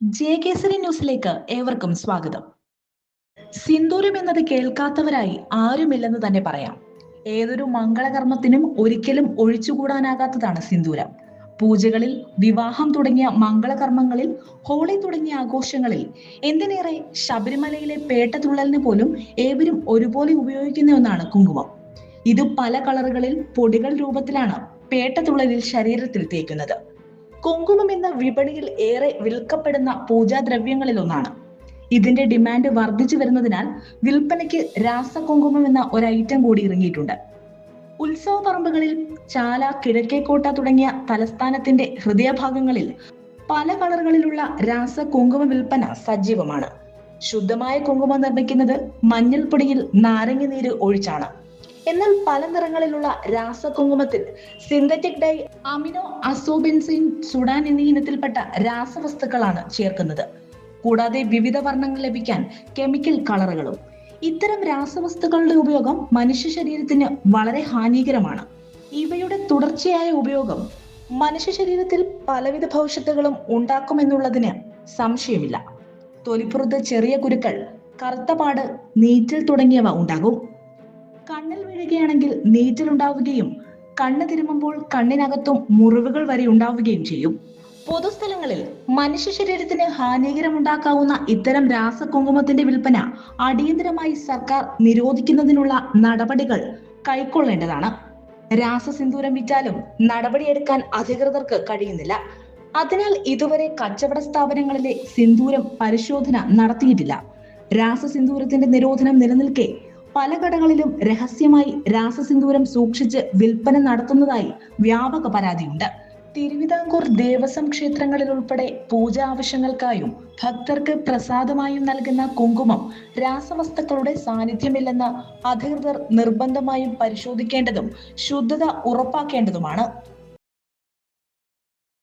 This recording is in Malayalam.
ജെ കേസരി ന്യൂസിലേക്ക് ഏവർക്കും സ്വാഗതം. സിന്ദൂരം എന്നത് കേൾക്കാത്തവരായി ആരുമില്ലെന്ന് തന്നെ പറയാം. ഏതൊരു മംഗളകർമ്മത്തിനും ഒരിക്കലും ഒഴിച്ചുകൂടാനാകാത്തതാണ് സിന്ദൂരം. പൂജകളിൽ വിവാഹം തുടങ്ങിയ മംഗളകർമ്മങ്ങളിൽ ഹോളി തുടങ്ങിയ ആഘോഷങ്ങളിൽ എന്തിനേറെ ശബരിമലയിലെ പേട്ടതുള്ളലിന് പോലും ഏവരും ഒരുപോലെ ഉപയോഗിക്കുന്ന ഒന്നാണ് കുങ്കുമം. ഇത് പല കളറുകളിൽ പൊടികൾ രൂപത്തിലാണ് പേട്ടതുള്ളലിൽ ശരീരത്തിൽ തേക്കുന്നത്. കുങ്കുമം എന്ന വിപണിയിൽ ഏറെ വിൽക്കപ്പെടുന്ന പൂജാദ്രവ്യങ്ങളിൽ ഒന്നാണ് ഇതിന്റെ ഡിമാൻഡ് വർദ്ധിച്ചു വരുന്നതിനാൽ വിൽപ്പനയ്ക്ക് രാസകുങ്കുമം എന്ന ഒരു ഐറ്റം കൂടി ഇറങ്ങിയിട്ടുണ്ട്. ഉത്സവ പറമ്പുകളിൽ ചാല കിഴക്കേക്കോട്ട തുടങ്ങിയ തലസ്ഥാനത്തിന്റെ ഹൃദയഭാഗങ്ങളിൽ പല കളറുകളിലുള്ള രാസകുങ്കുമ വിൽപ്പന സജീവമാണ്. ശുദ്ധമായ കുങ്കുമം നിർമ്മിക്കുന്നത് മഞ്ഞൾപ്പൊടിയിൽ നാരങ്ങ നീര് ഒഴിച്ചാണ്. എന്നാൽ പല നിറങ്ങളിലുള്ള രാസകുങ്കുമത്തിൽ synthetic dye amino azobenzene Sudan എന്നീ ഇനത്തിൽപ്പെട്ട രാസവസ്തുക്കളാണ് ചേർക്കുന്നത്. കൂടാതെ വിവിധ വർണങ്ങൾ ലഭിക്കാൻ കെമിക്കൽ കളറുകളും. ഇത്തരം രാസവസ്തുക്കളുടെ ഉപയോഗം മനുഷ്യ ശരീരത്തിന് വളരെ ഹാനികരമാണ്. ഇവയുടെ തുടർച്ചയായ ഉപയോഗം മനുഷ്യ ശരീരത്തിൽ പലവിധ ഭവിഷ്യത്തുകളും ഉണ്ടാക്കുമെന്നുള്ളതിന് സംശയമില്ല. തൊലിപ്പുറത്ത് ചെറിയ കുരുക്കൾ കറുത്തപാട് നീറ്റൽ തുടങ്ങിയവ ഉണ്ടാകും. കണ്ണിൽ വീഴുകയാണെങ്കിൽ നീറ്റൽ ഉണ്ടാവുകയും കണ്ണ് തിരുമുമ്പോൾ കണ്ണിനകത്തും മുറിവുകൾ വരെ ഉണ്ടാവുകയും ചെയ്യും. പൊതുസ്ഥലങ്ങളിൽ മനുഷ്യ ശരീരത്തിന് ഹാനികരമുണ്ടാക്കാവുന്ന ഇത്തരം രാസകുങ്കുമത്തിന്റെ വിൽപ്പന അടിയന്തരമായി സർക്കാർ നിരോധിക്കുന്നതിനുള്ള നടപടികൾ കൈക്കൊള്ളേണ്ടതാണ്. രാസസിന്ദൂരം വിറ്റാലും നടപടിയെടുക്കാൻ അധികൃതർക്ക് കഴിയുന്നില്ല. അതിനാൽ ഇതുവരെ കച്ചവട സ്ഥാപനങ്ങളിലെ സിന്ദൂരം പരിശോധന നടത്തിയിട്ടില്ല. രാസസിന്ദൂരത്തിന്റെ നിരോധനം നിലനിൽക്കെ പല കടകളിലും രഹസ്യമായി രാസസിന്ദൂരം സൂക്ഷിച്ച് വിൽപ്പന നടത്തുന്നതായി വ്യാപക പരാതിയുണ്ട്. തിരുവിതാംകൂർ ദേവസ്വം ക്ഷേത്രങ്ങളിൽ ഉൾപ്പെടെ പൂജ ആവശ്യങ്ങൾക്കായും ഭക്തർക്ക് പ്രസാദമായും നൽകുന്ന കുങ്കുമം രാസവസ്തുക്കളുടെ സാന്നിധ്യമില്ലെന്ന് അധികൃതർ നിർബന്ധമായും പരിശോധിക്കേണ്ടതും ശുദ്ധത ഉറപ്പാക്കേണ്ടതുമാണ്.